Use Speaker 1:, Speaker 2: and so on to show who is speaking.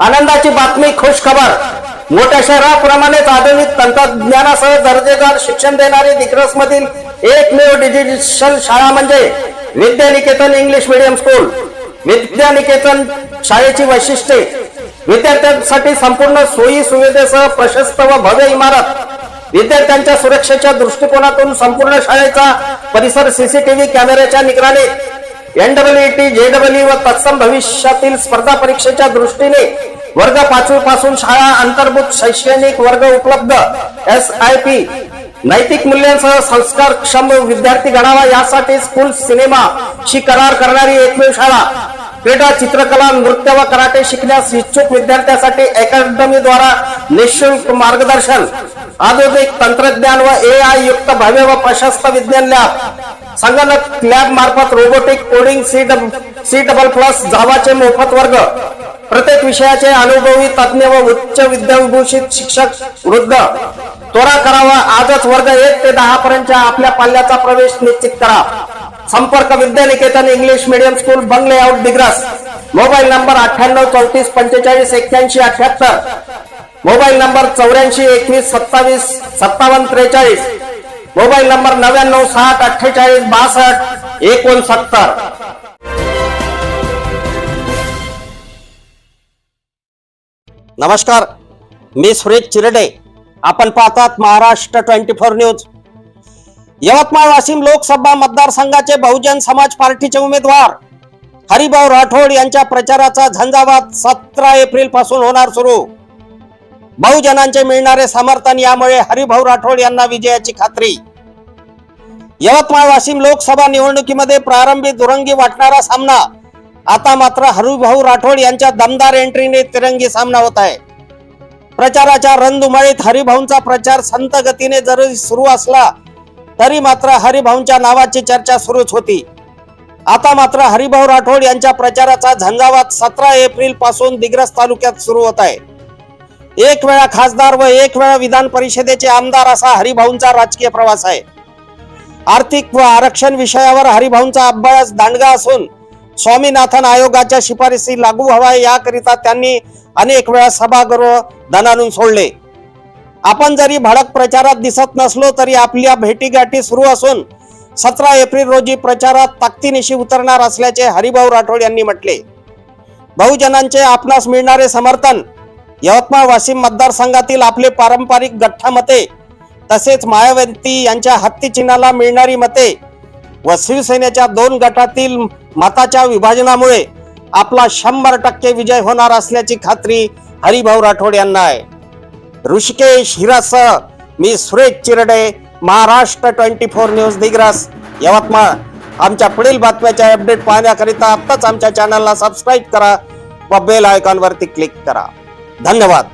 Speaker 1: आनंदाची बातमी खुश खबर. मोठ्या शहराप्रमाणेच आधुनिक तंत्रज्ञानासह दर्जेदार शिक्षण देणारी दिग्रस मधील एकमेव डिजिटल शाळा म्हणजे Vidyaniketan English medium school. Vidyaniketan शाळेची वैशिष्ट्ये. विद्यार्थ्यांसाठी संपूर्ण सोयी सुविधेसह प्रशस्त व भव्य इमारत. विद्यार्थ्यांच्या सुरक्षेच्या दृष्टिकोनातून संपूर्ण शाळेचा परिसर सीसीटीव्ही कॅमेऱ्याच्या निगराणीत एनडब्ल्यूटी जेडब्ल्यू व तत्सम भविष्यातील स्पर्धा परीक्षेच्या दृष्टीने वर्ग पाचवी पासून शाळा अंतर्भूत शैक्षणिक वर्ग उपलब्ध एस आय पी नैतिक मूल्यांसह संस्कार क्षम विद्यार्थी घडावा यासाठी स्कूल सिनेमा शी करार करणारी एकमेव शाळा. क्रीडा चित्रकला नृत्य व कराटे शिकण्यास इच्छुक विद्यार्थ्यांसाठी अकॅडमीद्वारा निशुल्क मार्गदर्शन आधुनिक तंत्रज्ञान व ए आय युक्त भव्य व प्रशस्त विज्ञान लॅब संगणक लॅब मार्फत robotic coding C double C double plus जावाचे मोफत वर्ग विषयाचे अनुभवी तज्ञ व उच्च विद्याविभूषित शिक्षक वृद्ध. त्वरा करावा आजच वर्ग एक ते दहा पर्यंतच्या आपल्या पाल्याचा प्रवेश निश्चित करा. संपर्क विद्यानिकेतन इंग्लिश मीडियम स्कूल बंगले आउट दिग्रस मोबाईल नंबर अठ्ठ्याण्णव चौतीस पंचेचाळीस एक्क्याऐंशी अठ्याहत्तर. मोबाईल नंबर चौऱ्याऐंशी एकवीस सत्तावीस सत्तावन्न त्रेचाळीस. मोबाईल नंबर नव्याण्णव साठ अठ्ठेचाळीस बासष्ट एकोणसत्तर. नमस्कार मी सुरेश चिरडे. आपण पाहतात Maharashtra twenty four news. Yavatmal Washim Lok Sabha मतदारसंघाचे बहुजन समाज पार्टीचे उमेदवार हरिभाऊ राठोड यांच्या प्रचाराचा झंझावात सतरा एप्रिलपासून होणार सुरू. बहुजनांचे मिळणारे समर्थन यामुळे हरिभाऊ राठोड यांना विजयाची खात्री. यवतमाळ वाशिम लोकसभा निवडणुकीमध्ये प्रारंभी दुरंगी वाटणारा सामना. आता मात्र हरिभाऊ राठोड यांच्या दमदार एंट्रीने तिरंगी सामना होत आहे. प्रचाराच्या रणधुमाळीत हरिभाऊंचा प्रचार संत गतीने जरी सुरू असला तरी मात्र हरिभाऊंच्या नावाची चर्चा सुरूच होती. आता मात्र हरिभाऊ राठोड यांच्या प्रचाराचा झंझावात सतरा एप्रिलपासून दिग्रस तालुक्यात सुरू होत आहे. एक वेळा खासदार व एक वेळा विधान परिषदेचे आमदार असा हरिभाऊंचा राजकीय प्रवास आहे. आर्थिक व आरक्षण विषयावर हरिभाऊंचा अभ्यास दांडगा असून स्वामीनाथन आयोगाच्या शिफारसी लागू व्हाव्या याकरिता त्यांनी अनेक वेळा सभागृह दणानून सोडले. आपण जरी भडक प्रचारात दिसत नसलो तरी आपल्या भेटीगाठी सुरू असून सतरा एप्रिल रोजी प्रचारात ताकदीनिशी उतरणार असल्याचे हरिभाऊ राठोड यांनी म्हटले. बहुजनांचे आपणास मिळणारे समर्थन यवतमाळ वाशिम मतदारसंघातील आपले पारंपरिक गठ्ठा मते तसेच मायावती यांच्या हत्ती चिन्हाला मिळणारी मते व शिवसेनेच्या दोन गटातील मताच्या विभाजनामुळे आपला शंभर टक्के विजय होणार असल्याची खात्री हरिभाऊ राठोड यांना आहे. ऋषिकेश हिरासह मी Suresh Chirde Maharashtra twenty four news Digras Yavatmal. आमच्या पुढील बातम्याच्या अपडेट पाहण्याकरिता आत्ताच आमच्या चॅनलला सबस्क्राईब करा व बेल आयकॉनवरती क्लिक करा. धन्यवाद.